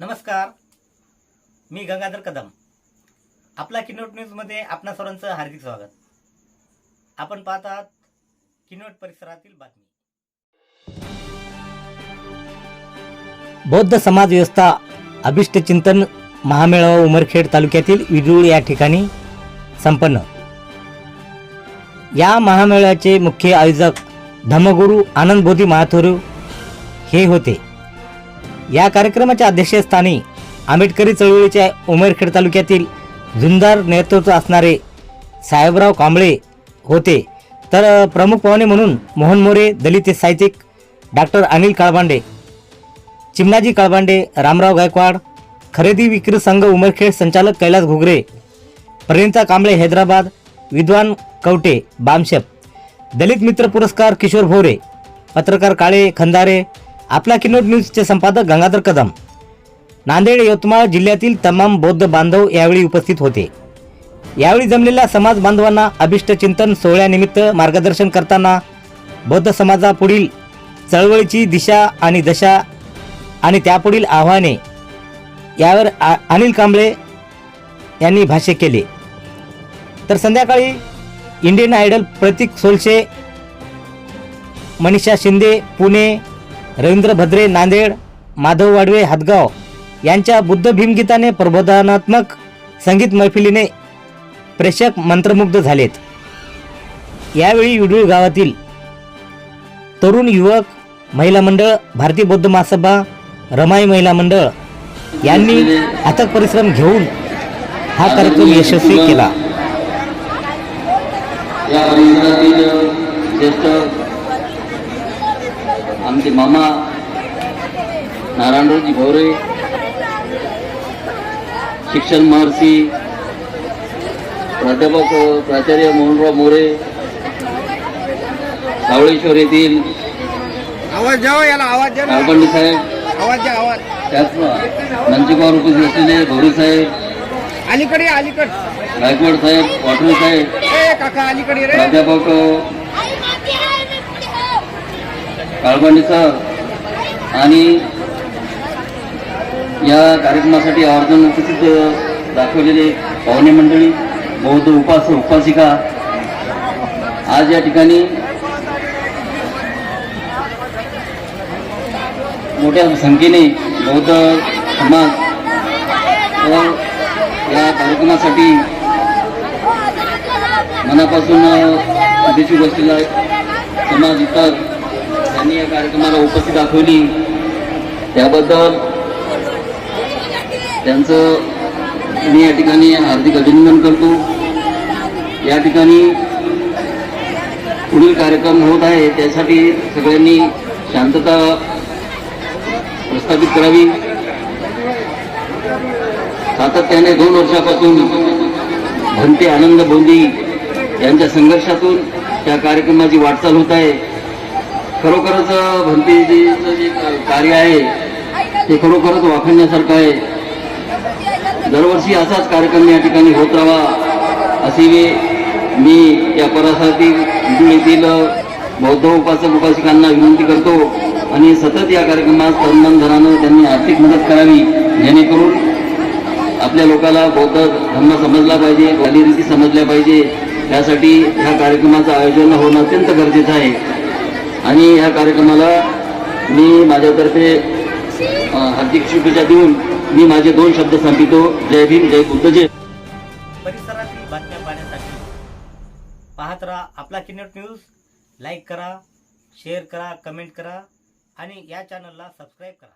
नमस्कार. मी गंगाधर कदम. आपला किनोट न्यूजमध्ये आपणा सर्वांचं हार्दिक स्वागत. आपण पाहत आहात किनोट परिसरातील बातमी. बौद्ध समाज व्यवस्था अभिष्ट चिंतन महामेळावा उमरखेड तालुक्यातील विडुळ या ठिकाणी संपन्न. या महामेळ्याचे मुख्य आयोजक धर्मगुरू आनंद बोधी महाथोरू हे होते. या कार्यक्रमाच्या अध्यक्षस्थानी आंबेडकरी चळवळीच्या उमेरखेड तालुक्यातील झुंजार नेतृत्व असणारे साहेबराव कांबळे होते. तर प्रमुख पाहुणे म्हणून मोहन मोरे दलित साहित्यिक डॉक्टर अनिल काळबांडे चिमणाजी काळबांडे रामराव गायकवाड खरेदी विक्री संघ उमरखेड संचालक कैलास घुगरे प्रणिता कांबळे हैदराबाद विद्वान कवटे बामशेप दलित मित्र पुरस्कार किशोर भोरे पत्रकार काळे खंदारे आपला किनोट न्यूजचे संपादक गंगाधर कदम. नांदेड यवतमाळ जिल्ह्यातील तमाम बौद्ध बांधव यावेळी उपस्थित होते. यावेळी जमलेल्या समाज बांधवांना अभिष्ट चिंतन सोहळ्यानिमित्त मार्गदर्शन करताना बौद्ध समाजापुढील चळवळीची दिशा आणि दशा आणि त्यापुढील आव्हाने यावर आ- अनिल कांबळे यांनी भाष्य केले. तर संध्याकाळी इंडियन आयडल प्रतीक सोलशे मनीषा शिंदे पुणे रवींद्र भद्रे नांदेड माधव वाडवे हातगाव यांच्या बुद्ध भीमगीताने प्रबोधनात्मक संगीत मैफिलीने प्रेक्षक मंत्रमुग्ध झालेत. यावेळी युडूळ गावातील तरुण युवक महिला मंडळ भारतीय बौद्ध महासभा रमाई महिला मंडळ यांनी अथक परिश्रम घेऊन हा कार्यक्रम यशस्वी केला. या परिसरातील ज्येष्ठ आमचे मामा नारायणरावजी भोरे शिक्षण महर्षी प्राध्यापक प्राचार्य मोहनराव मोरे सावळेश्वर येथील आवाज द्यावा हो याला आवाज द्या ना. काळबंडी साहेब. आवाज द्या आवाज. त्याच मंचकावर उपस्थित असलेले भोरे साहेब. अलीकडे अलीकड. गायकवाड साहेब वाटवे साहेब. ए काका अलीकडे प्राध्यापक काळबंडी आणि या कार्यक्रमासाठी आवर्जून उपस्थित दाखवलेले पाहुणे मंडळी बौद्ध उपास उपासिका आज या ठिकाणी मोठ्या संख्येने बौद्ध समाज व या कार्यक्रमासाठी मनापासून शुभेच्छू गोष्टीला समाज इतर आणि या कार्यक्रमाला उपस्थित दाखवली. त्याबद्दल त्यांचं मी या ठिकाणी हार्दिक अभिनंदन करतो. या ठिकाणी पुढील कार्यक्रम होत आहे त्यासाठी सगळ्यांनी शांतता प्रस्थापित करावी. सातत्याने दोन वर्षापासून भंते आनंद बोंदी यांच्या संघर्षातून त्या कार्यक्रमाची वाटचाल होत आहे. खरोखरच भंतीजीचं जे कार्य आहे ते खरोखरच वाखण्यासारखं आहे. दरवर्षी असाच कार्यक्रम या ठिकाणी होत राहावा अशी मी या परिसरातील येथील बौद्ध उपासक उपासिकांना विनंती करतो आणि सतत या कार्यक्रमात सन्मान धनानं त्यांनी आर्थिक मदत करावी जेणेकरून आपल्या लोकांना बौद्ध धर्म समजला पाहिजे रीती समजल्या पाहिजे. त्यासाठी ह्या कार्यक्रमाचं आयोजन होणं अत्यंत गरजेचं आहे. आणि ह्या कार्यक्रमाला मी माझ्यातर्फे हार्दिक शुभेच्छा देऊन मी माझे दोन शब्द सांगितो जय भीम जय बुद्ध जय परिसरातील बातम्या पाहण्यासाठी पाहत राहा आपला किनट न्यूज. लाईक करा शेअर करा कमेंट करा आणि या चॅनलला सबस्क्राईब करा.